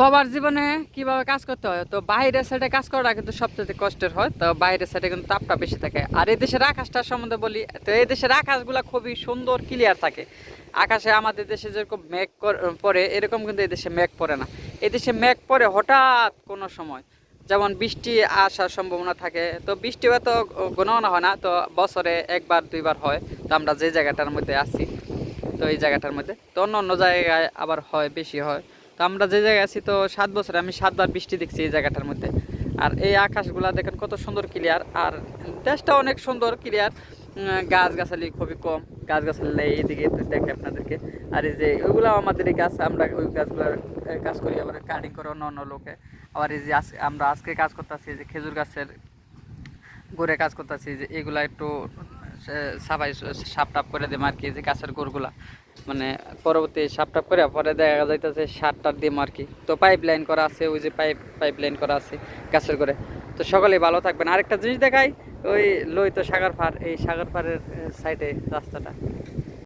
বাবার জীবনে কীভাবে কাজ করতে হয়? তো বাইরের সাইডে কাজ করাটা কিন্তু সবচেয়ে কষ্টের হয়। তো বাইরের সাইডে কিন্তু তাপটা বেশি থাকে। আর এই দেশের আকাশটার সম্বন্ধে বলি, তো এই দেশের আকাশগুলো খুবই সুন্দর ক্লিয়ার থাকে। আকাশে আমাদের দেশে যেরকম মেঘ পড়ে, এরকম কিন্তু এই দেশে মেঘ পড়ে না। এই দেশে মেঘ পড়ে হঠাৎ কোনো সময়। যেমন বৃষ্টি আসার সম্ভাবনা থাকে। তো বৃষ্টি হয়তো গণনা হয় না, তো বছরে একবার, দুইবার হয়। তো আমরা যে জায়গাটার মধ্যে আছি, তো এই জায়গাটার মধ্যে। তো অন্য অন্য জায়গায় আবার হয়, বেশি হয়। তো আমরা যে জায়গায় আছি তো সাত বছরে, আমি সাতবার বৃষ্টি দেখছি এই জায়গাটার মধ্যে। আর এই আকাশগুলা দেখেন কত সুন্দর ক্লিয়ার আর দেশটা অনেক সুন্দর ক্লিয়ার গাছ গাছালি খুবই কম গাছ গাছালি নেই, এদিকে দেখে আপনাদেরকে। আর এই যে ওইগুলো আমাদের এই গাছ, আমরা ওই গাছগুলোর কাজ করি, আবার কাটিং করে অন্য অন্য লোকে। আবার এই যে আমরা আজকে কাজ করতেছি যে খেজুর গাছের গোড়ে কাজ করতেছি যে এগুলা একটু সাফাই সাপ টাপ করে দিম আর কি যে গাছের গোড়গুলা। মানে পরবর্তী সাপ টাপ করে পরে দেখা যাইতেছে সার টার দিম আর কি তো পাইপ লাইন করা আছে, ওই যে পাইপ পাইপ লাইন করা আছে গাছের করে তো সকলেই ভালো থাকবেন। আরেকটা জিনিস দেখাই, ওই লই তো সাগর পাড়, এই সাগর পাড়ের সাইডে রাস্তাটা।